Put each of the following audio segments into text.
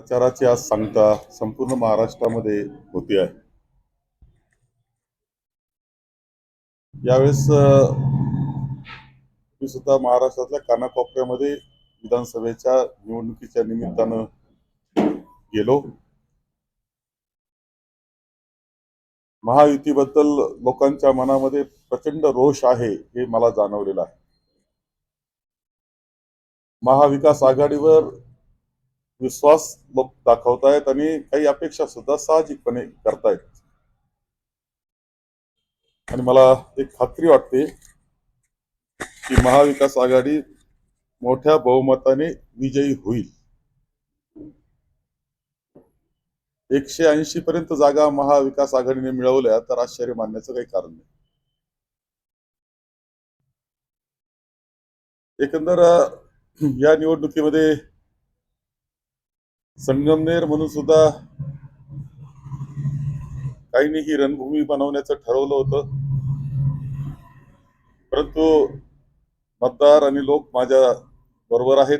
प्रचाराची आज सांगता संपूर्ण महाराष्ट्रामध्ये होती आहे. यावेळेस मी सुद्धा महाराष्ट्रातल्या कानाकोपऱ्यामध्ये विधानसभेच्या निवडणुकीच्या निमित्तानं गेलो. महायुतीबद्दल लोकांच्या मनामध्ये प्रचंड रोष आहे हे मला जाणवलेलं आहे. महाविकास आघाडीवर विश्वास लोक दाखवतायत आणि काही अपेक्षा सुद्धा साहजिकपणे करतायत. आणि मला एक खात्री वाटते की महाविकास आघाडी मोठ्या बहुमताने विजयी होईल. एकशे ऐंशी पर्यंत जागा महाविकास आघाडीने मिळवल्या तर आश्चर्य मानण्याचं काही कारण नाही. एकंदर या निवडणुकीमध्ये संगमनेर म्हणून सुद्धा काहींनी ही रणभूमी बनवण्याचं ठरवलं होतं. परंतु मतदार आणि लोक माझ्या बरोबर आहेत.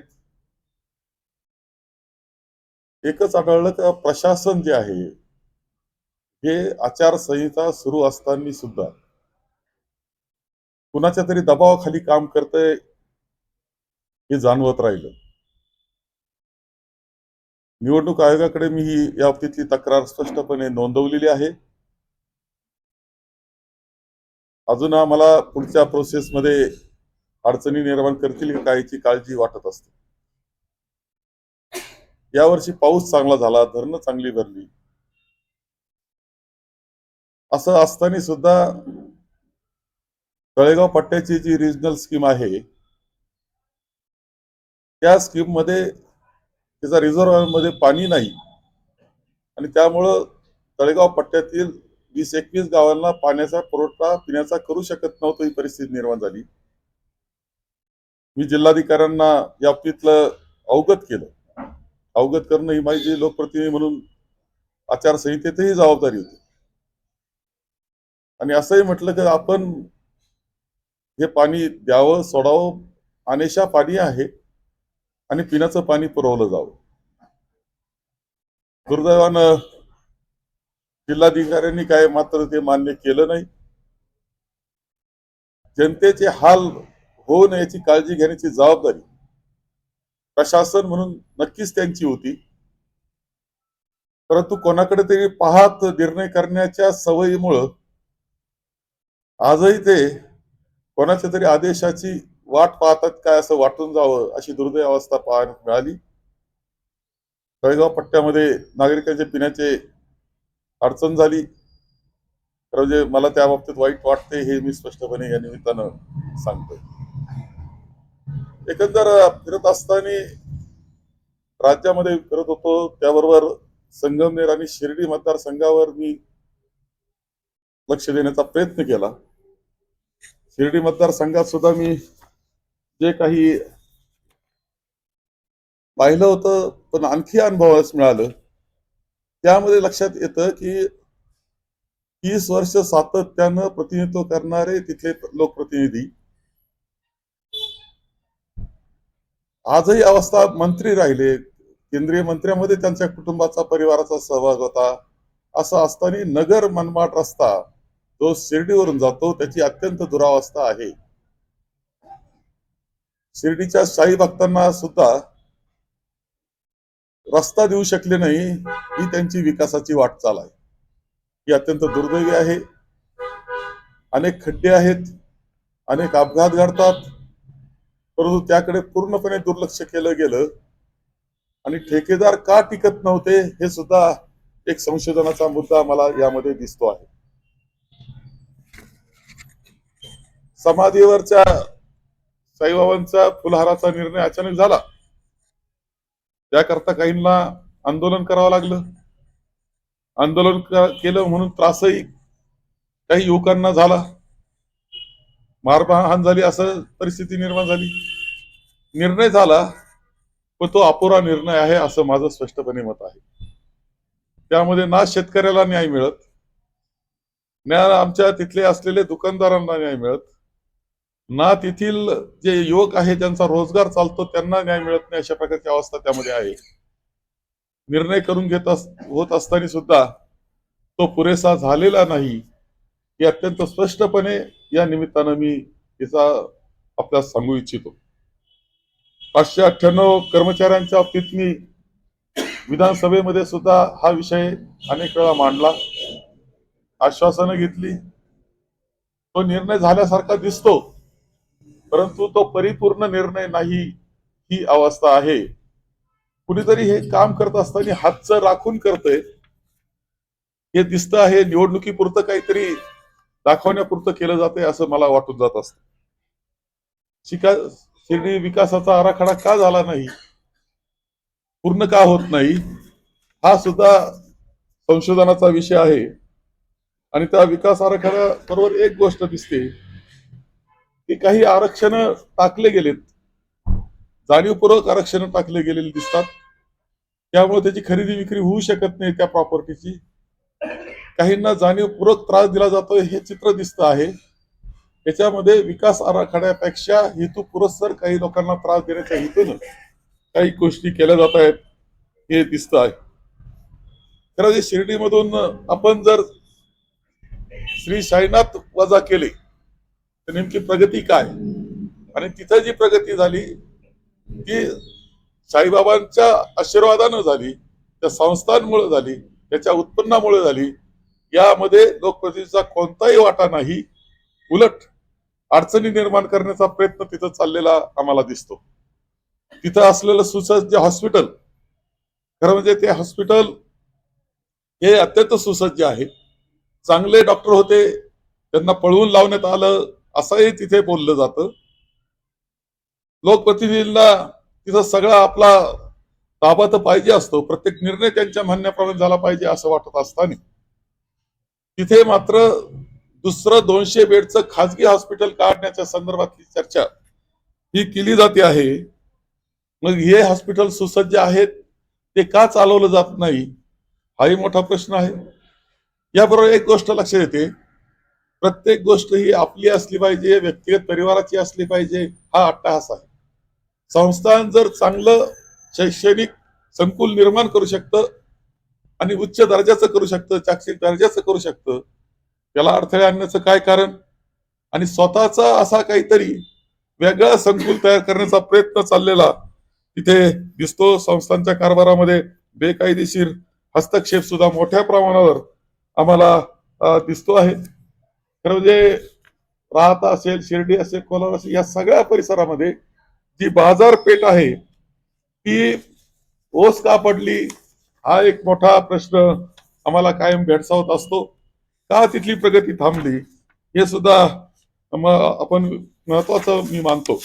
एकच आढळलं का प्रशासन जे आहे हे आचारसंहिता सुरू असताना सुद्धा कुणाच्या तरी दबावाखाली काम करतंय हे जाणवत राहिलं. निवडणूक आयोगाकडे मी ही या बाबतीतली तक्रार स्पष्टपणे नोंदवलेली आहे. अजून आम्हाला पुढच्या प्रोसेसमध्ये अडचणी निर्माण करतील का काहीची काळजी वाटत असते. यावर्षी पाऊस चांगला झाला धरणं चांगली भरली. असं असताना सुद्धा तळेगाव पट्ट्याची जी रिजनल स्कीम आहे त्या स्कीम तिचा त्याचा मध्ये पाणी नाही. आणि त्यामुळं तळेगाव पट्ट्यातील वीस एकवीस गावांना पाण्याचा पुरवठा पिण्याचा करू शकत नव्हतं ही परिस्थिती निर्माण झाली. मी जिल्हाधिकाऱ्यांना या बाबतीतलं अवगत केलं. अवगत करणं ही माझी लोकप्रतिनिधी म्हणून आचारसंहितेतही जबाबदारी होती. आणि असंही म्हटलं की आपण हे पाणी द्यावं सोडावं अनेशा पाणी आहे. आणि पिण्याचं पाणी पुरवलं जावं. दुर्दैवानं जिल्हाधिकाऱ्यांनी काय मात्र ते मान्य केलं नाही. जनतेचे हाल होऊ नये याची काळजी घेण्याची जबाबदारी प्रशासन म्हणून नक्कीच त्यांची होती. परंतु कोणाकडे तरी पाहत निर्णय करण्याच्या सवयीमुळं आजही ते कोणाच्या तरी आदेशाची वाट पाहतात काय असं वाटून जावं अशी दुर्दैव अवस्था पाहायला मिळाली. तळेगाव पट्ट्यामध्ये नागरिकांचे पिण्याचे अडचण झाली. तर म्हणजे मला त्या बाबतीत वाईट वाटते हे मी स्पष्टपणे या निमित्तानं सांगतोय. एकंदर फिरत असताना राज्यामध्ये फिरत होतो त्याबरोबर संगमनेर आणि शिर्डी मतदारसंघावर मी लक्ष देण्याचा प्रयत्न केला. शिर्डी मतदारसंघात सुद्धा मी जे काही पाहिलं होतं पण आणखी अनुभवास मिळालं. त्यामध्ये लक्षात येतं की तीस वर्ष सातत्यानं प्रतिनिधित्व करणारे तिथले लोकप्रतिनिधी. आजही अवस्था मंत्री राहिले. केंद्रीय मंत्र्यामध्ये त्यांच्या कुटुंबाचा परिवाराचा सहभाग होता. असं असताना नगर मनमाड रस्ता जो शिर्डीवरून जातो त्याची अत्यंत दुरावस्था आहे. शिर्डीच्या शाही भक्तांना सुद्धा रस्ता देऊ शकले नाही ही त्यांची विकासाची वाटचाल आहे. ही अत्यंत दुर्दैवी आहे. अनेक खड्डे आहेत. अनेक अपघात घडतात. परंतु त्याकडे पूर्णपणे दुर्लक्ष केलं गेलं आणि ठेकेदार का टिकत नव्हते हे सुद्धा एक संशोधनाचा मुद्दा मला यामध्ये दिसतो आहे. समाधीवरच्या साईबाबांचा फुलहाराचा निर्णय अचानक झाला. त्याकरता काहींना आंदोलन करावं लागलं. आंदोलन केलं म्हणून त्रासही काही युवकांना झाला. मारहाण झाली असं परिस्थिती निर्माण झाली. निर्णय झाला पण तो अपुरा निर्णय आहे असं माझं स्पष्टपणे मत आहे. त्यामध्ये ना शेतकऱ्याला न्याय मिळत ना आमच्या तिथले असलेले दुकानदारांना न्याय मिळत ना तेथील जे युवक आहे ज्यांचा रोजगार चालतो त्यांना न्याय मिळत नाही अशा प्रकारची अवस्था त्यामध्ये आहे. निर्णय करून घेत अस होत असताना सुद्धा तो पुरेसा झालेला नाही. हे अत्यंत स्पष्टपणे या निमित्तानं मी याचा आपल्याला सांगू इच्छितो. पाचशे अठ्ठ्याण्णव कर्मचाऱ्यांच्या बाबतीत मी विधानसभेमध्ये सुद्धा हा विषय अनेक वेळा मांडला. आश्वासनं घेतली. तो निर्णय झाल्यासारखा दिसतो. परंतु तो परिपूर्ण निर्णय नाही ही अवस्था आहे. कुणीतरी हे काम करत असताना हातचं राखून करतय. हे दिसतं आहे निवडणुकीपुरतं काहीतरी दाखवण्यापुरतं केलं जातंय असं मला वाटून जात असत. शिका शिर्डी विकासाचा आराखडा का झाला नाही? पूर्ण का होत नाही? हा सुद्धा संशोधनाचा विषय आहे. आणि त्या विकास आराखड्या बरोबर एक गोष्ट दिसते. की काही आरक्षण टाकले गेलेत. जाणीवपूर्वक आरक्षण टाकले गेलेले दिसतात. त्यामुळे त्याची खरेदी विक्री होऊ शकत नाही त्या प्रॉपर्टीची काहींना जाणीवपूर्वक त्रास दिला जातोय हे चित्र दिसतं आहे. याच्यामध्ये विकास आराखड्यापेक्षा हेतू पुरस्सर काही लोकांना त्रास देण्याच्या हेतून काही गोष्टी केल्या जात आहेत हे दिसत आहे. खरं जे शिर्डीमधून आपण जर श्री साईनाथ वजा केले तर नेमकी प्रगती काय? आणि तिथं जी प्रगती झाली ती साईबाबांच्या आशीर्वादानं झाली त्या संस्थांमुळे झाली त्याच्या उत्पन्नामुळे झाली यामध्ये लोकप्रतिनिधीचा कोणताही वाटा नाही उलट अडचणी निर्माण करण्याचा प्रयत्न तिथं चाललेला आम्हाला दिसतो. तिथं असलेलं सुसज्ज हॉस्पिटल खरं म्हणजे ते हॉस्पिटल हे अत्यंत सुसज्ज आहे. चांगले डॉक्टर होते त्यांना पळवून लावण्यात आलं असंही तिथे बोललं जातं. लोकप्रतिनिधींना तिथं सगळा आपला ताबा तर पाहिजे असतो. प्रत्येक निर्णय त्यांच्या म्हणण्याप्रमाणे झाला पाहिजे असं वाटत असताना. तिथे मात्र दुसरं दोनशे बेडचं खाजगी हॉस्पिटल काढण्याच्या संदर्भातली चर्चा ही केली जाते आहे. मग हे हॉस्पिटल सुसज्ज आहेत? ते का चालवलं जात नाही? हाही मोठा प्रश्न आहे. याबरोबर एक गोष्ट लक्षात येते. प्रत्येक गोष्ट ही आपली असली पाहिजे व्यक्तिगत परिवाराची असली पाहिजे हा अट्टहास आहे. संस्थान जर चांगलं शैक्षणिक संकुल निर्माण करू शकतं आणि उच्च दर्जाचं करू शकतं चाक्षिक दर्जाचं करू शकतं त्याला अडथळे आणण्याचं काय कारण? आणि स्वतःचा असा काहीतरी वेगळा संकुल तयार करण्याचा प्रयत्न चाललेला तिथे दिसतो संस्थांच्या कारभारामध्ये बेकायदेशीर हस्तक्षेप सुद्धा मोठ्या प्रमाणावर आम्हाला दिसतो आहे. खरं म्हणजे राहता असेल शिर्डी असेल कोलार असेल या सगळ्या परिसरामध्ये जी बाजारपेठ आहे ती ओस का पडली? हा एक मोठा प्रश्न आम्हाला कायम भेडसावत असतो. का तिथली प्रगती थांबली? हे सुद्धा आपण महत्वाचं मी मानतो.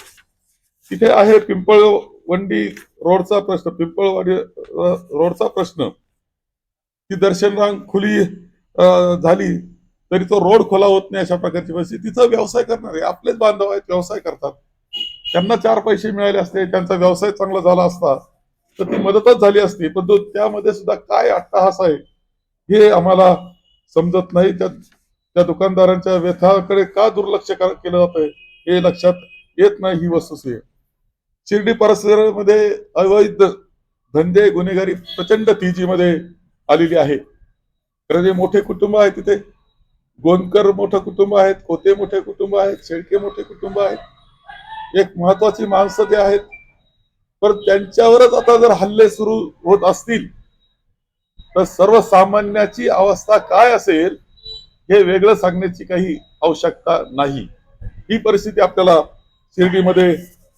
तिथे आहे पिंपळवंडी रोडचा प्रश्न पिंपळवाडी रोडचा प्रश्न. ती दर्शन रांग खुली झाली. तरी तो रोड खुला होत नाही अशा प्रकारची परिस्थिती. तिथं व्यवसाय करणारे आपलेच बांधव आहेत व्यवसाय करतात. त्यांना चार पैसे मिळाले असते त्यांचा व्यवसाय चांगला झाला असता तर ती मदतच झाली असती. पण त्यामध्ये सुद्धा काय अट्टहास आहे हे आम्हाला समजत नाही. त्या त्या दुकानदारांच्या व्यथाकडे का दुर्लक्ष केलं जात आहे हे लक्षात येत नाही ही वस्तू आहे. शिर्डी परिसरामध्ये अवैध धंदे गुन्हेगारी प्रचंड तेजीमध्ये आलेली आहे. तर जे मोठे कुटुंब आहे तिथे गोंदकर मोठं कुटुंब आहेत कोते मोठे कुटुंब आहेत शेळके मोठे कुटुंब आहेत. एक महत्वाची माणसं ते आहेत. पर त्यांच्यावरच आता जर हल्ले सुरू होत असतील तर सर्वसामान्याची अवस्था काय असेल हे वेगळं सांगण्याची काही आवश्यकता नाही. ही परिस्थिती आपल्याला शिर्डीमध्ये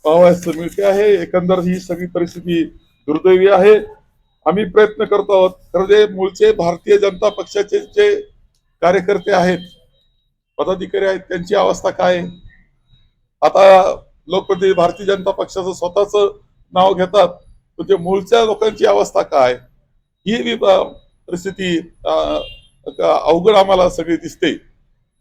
पाहावयास मिळते आहे. एकंदर ही सगळी परिस्थिती दुर्दैवी आहे. आम्ही प्रयत्न करतो आहोत. खरं जे मूळचे भारतीय जनता पक्षाचे जे कार्यकर्ते आहेत पदाधिकारी आहेत त्यांची अवस्था काय आहे? आता लोकप्रतिनिधी भारतीय जनता पक्षाचं स्वतःच नाव घेतात म्हणजे मूळच्या लोकांची अवस्था काय ही बी, परिस्थिती अवघड आम्हाला सगळी दिसते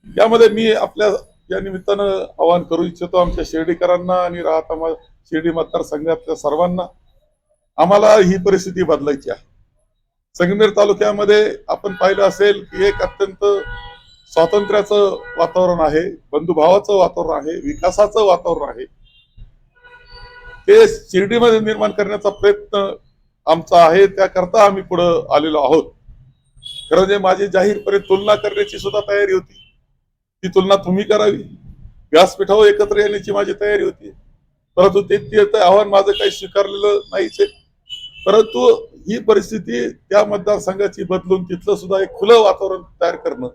यामध्ये मी आपल्या या निमित्तानं आवाहन करू इच्छितो आमच्या शिर्डीकरांना आणि राहता शिर्डी मतदारसंघातल्या सर्वांना आम्हाला ही परिस्थिती बदलायची आहे संगमेर तालुक्यामध्ये आपण पाहिलं असेल की एक अत्यंत स्वातंत्र्याचं वातावरण आहे बंधुभावाचं वातावरण आहे विकासाचं वातावरण आहे. ते शिर्डीमध्ये निर्माण करण्याचा प्रयत्न आमचा आहे त्याकरता आम्ही पुढं आलेलो आहोत. खरं म्हणजे माझी जाहीरपणे तुलना करण्याची सुद्धा तयारी होती. ती तुलना तुम्ही करावी. व्यासपीठावर एकत्र येण्याची माझी तयारी होती. परंतु ते ते आव्हान माझं काही स्वीकारलेलं नाहीच आहे परंतु ही परिस्थिती त्या मतदारसंघाची बदलून तिथलं सुद्धा एक खुलं वातावरण तयार करणं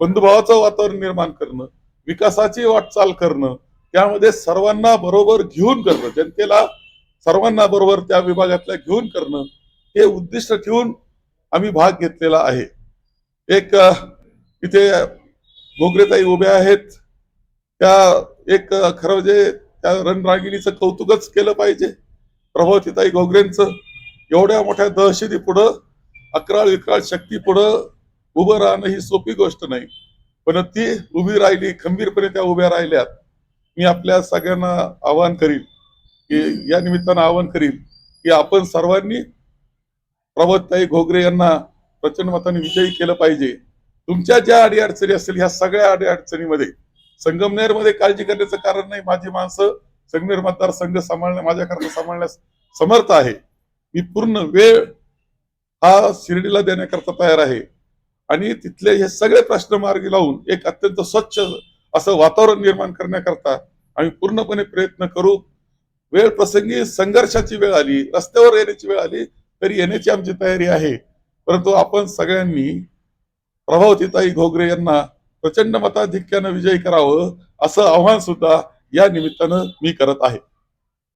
बंधुभावाचं वातावरण निर्माण करणं विकासाची वाटचाल करणं त्यामध्ये सर्वांना बरोबर घेऊन करणं जनतेला सर्वांना बरोबर त्या विभागातल्या घेऊन करणं हे उद्दिष्ट ठेवून आम्ही भाग घेतलेला आहे. एक इथे गोगरेताई उभ्या आहेत. त्या एक खरं म्हणजे त्या रणरागिणीचं कौतुकच केलं पाहिजे. प्रभावतीताई गोगरेंचं एवढ्या मोठ्या दहशती पुढं अकराळ विकराळ शक्ती पुढं उभं राहणं ही सोपी गोष्ट नाही. पण ती उभी राहिली खंबीरपणे त्या उभ्या राहिल्यात मी आपल्या सगळ्यांना आवाहन करीन की या निमित्तानं आवाहन करीन की आपण सर्वांनी प्रभातताई घोगरे यांना प्रचंड मताने विजयी केलं पाहिजे. तुमच्या ज्या अडीअडचणी असतील ह्या सगळ्या अडीअडचणीमध्ये संगमनेरमध्ये काळजी करण्याचं कारण नाही माझी माणसं संगमनेर मतदारसंघ सांभाळण्या माझ्याकरता सांभाळण्यास समर्थ आहे. मी पूर्ण वेळ हा शिर्डीला देण्याकरता तयार आहे. आणि तिथले हे सगळे प्रश्न मार्गी लावून एक अत्यंत स्वच्छ असं वातावरण निर्माण करण्याकरता आम्ही पूर्णपणे प्रयत्न करू. वेळ प्रसंगी संघर्षाची वेळ आली रस्त्यावर येण्याची वेळ आली तरी येण्याची आमची तयारी आहे. परंतु आपण सगळ्यांनी प्रभावतीताई घोगरे यांना प्रचंड मताधिक्यानं विजयी करावं असं आव्हान सुद्धा या निमित्तानं मी करत आहे.